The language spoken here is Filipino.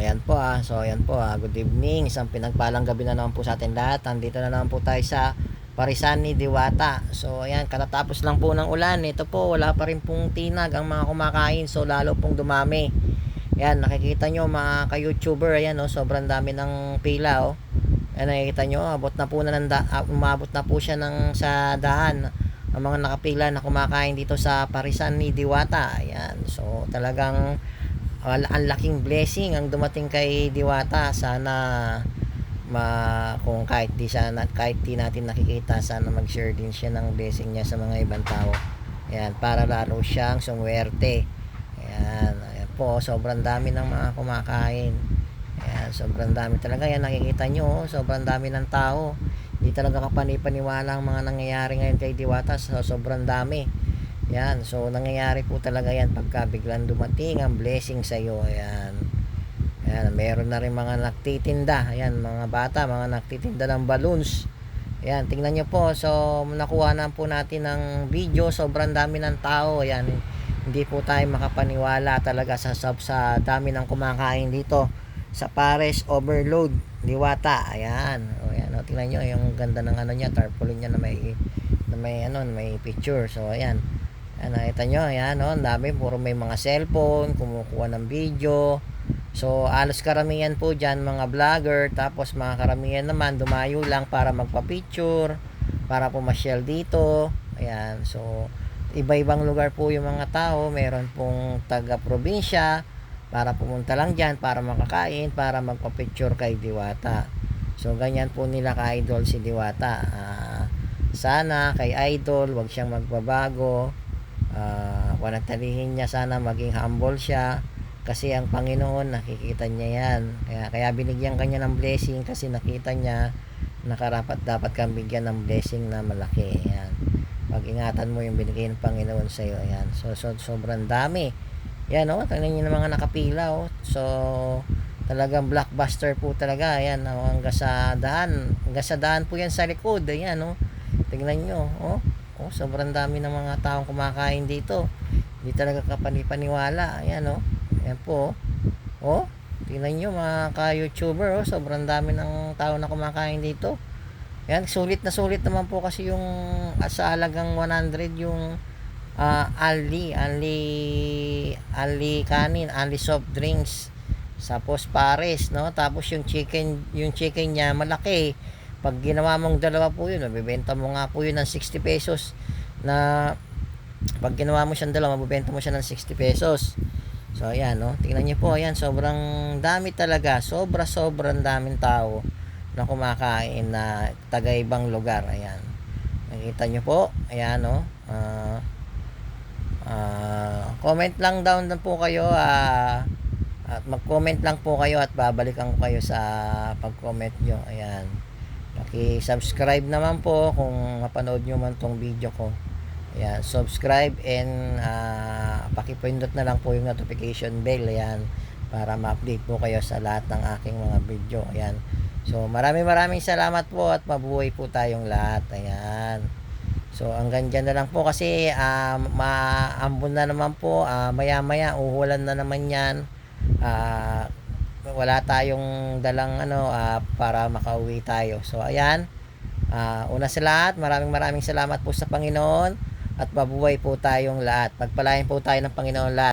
Ayan po ah. So ayan po ah. Good evening. Isang pinagpalang gabi na naman po sa atin lahat. Nandito na naman po tayo sa Parisan ni Diwata. So ayan, katatapos lang po ng ulan. Ito po, wala pa rin pong tinag ang mga kumakain. So lalo pong dumami. Ayan, nakikita nyo mga ka-YouTuber. Ayan oh, sobrang dami ng pila oh. Ayan, nakikita nyo, abot na po na ng ah, umabot na po siya ng sa daan ang mga nakapila na kumakain dito sa Parisan ni Diwata. Ayan. So talagang wala ang laking blessing ang dumating kay Diwata. Sana ma kung kahit di sana kahit di natin nakikita sana mag-share din siya ng blessing niya sa mga ibang tao. Ayan, para lalo siyang sumwerte. Ayan, ayan po, sobrang dami ng mga kumakain. Ayan, sobrang dami talaga. Yan, nakikita nyo, oh, sobrang dami ng tao. Hindi talaga kapanipaniwala ang mga nangyayari ngayon kay Diwata. So, sobrang dami. Yan, so nangyayari po talaga yan pagka biglang dumating ang blessing sa iyo. Ayan. Ayan, meron na rin mga nagtitinda. Ayan, mga bata, mga nagtitinda ng balloons. Ayan, tingnan nyo po. So, nakuha na po natin ng video. Sobrang dami ng tao. Ayan, hindi po tayo makapaniwala talaga sa, sa, sa dami ng kumakain dito sa Pares Overload Diwata. Ayan. O, ayan, o, tingnan nyo yung ganda ng ano niya, tarpaulin niya na may na may ano, may picture. So, ayan. Ayan, nakita nyo, ayan, no? ang dami, puro may mga cellphone, kumukuha ng video. So, alos karamihan po dyan, mga vlogger, tapos mga karamihan naman, dumayo lang para magpa-picture, para pumasyal dito. Ayan, so, iba-ibang lugar po yung mga tao, meron pong taga-probinsya, para pumunta lang dyan, para makakain, para magpa-picture kay Diwata. So, ganyan po nila ka-idol si Diwata. Ah, sana kay idol, wag siyang magbabago uh, panatilihin niya sana maging humble siya. Kasi ang Panginoon nakikita niya yan. Kaya, kaya binigyan kanya ng blessing kasi nakita niya nakarapat dapat kang bigyan ng blessing na malaki. Yan pag-ingatan mo yung binigay ng Panginoon sa iyo yan so, so sobrang dami. Yan oh tingnan niyo ng mga nakapila oh. So talagang blockbuster po talaga. Ayan oh, hanggang sa daan. Hanggang sa daan po yan sa likod. Ayan oh. Tingnan niyo oh Oh, sobrang dami ng mga taong kumakain dito. Hindi talaga kapanipaniwala. Ayan, oh. Ayan po, oh. Oh, tingnan nyo mga ka-YouTuber, oh. Sobrang dami ng tao na kumakain dito. Ayan, sulit na sulit naman po kasi yung at sa halagang 100 yung uh, Ali, Ali, Ali kanin, Ali soft drinks. Tapos pares, no? Tapos yung chicken, yung chicken niya malaki pag ginawa mong dalawa po yun, mabibenta mo nga po yun ng 60 pesos na pag ginawa mo siyang dalawa, mabibenta mo siya ng 60 pesos. So, ayan, no? Tingnan niyo po, ayan, sobrang dami talaga. Sobra, sobrang daming tao na kumakain na taga ibang lugar. Ayan. Nakita niyo po, ayan, no? Uh, uh, comment lang down na po kayo, uh, at mag-comment lang po kayo at babalikan ko kayo sa pag-comment nyo. Ayan. Paki-subscribe naman po kung mapanood nyo man tong video ko. Ayan, subscribe and uh, pakipindot na lang po yung notification bell. Ayan, para ma-update po kayo sa lahat ng aking mga video. Ayan. So, maraming maraming salamat po at mabuhay po tayong lahat. Ayan. So, hanggang dyan na lang po kasi uh, maambon na naman po. Uh, maya-maya, uhulan na naman yan. Uh, wala tayong dalang ano uh, para makauwi tayo. So ayan. Uh, una sa lahat, maraming maraming salamat po sa Panginoon at mabuhay po tayong lahat. Pagpalain po tayo ng Panginoon lahat.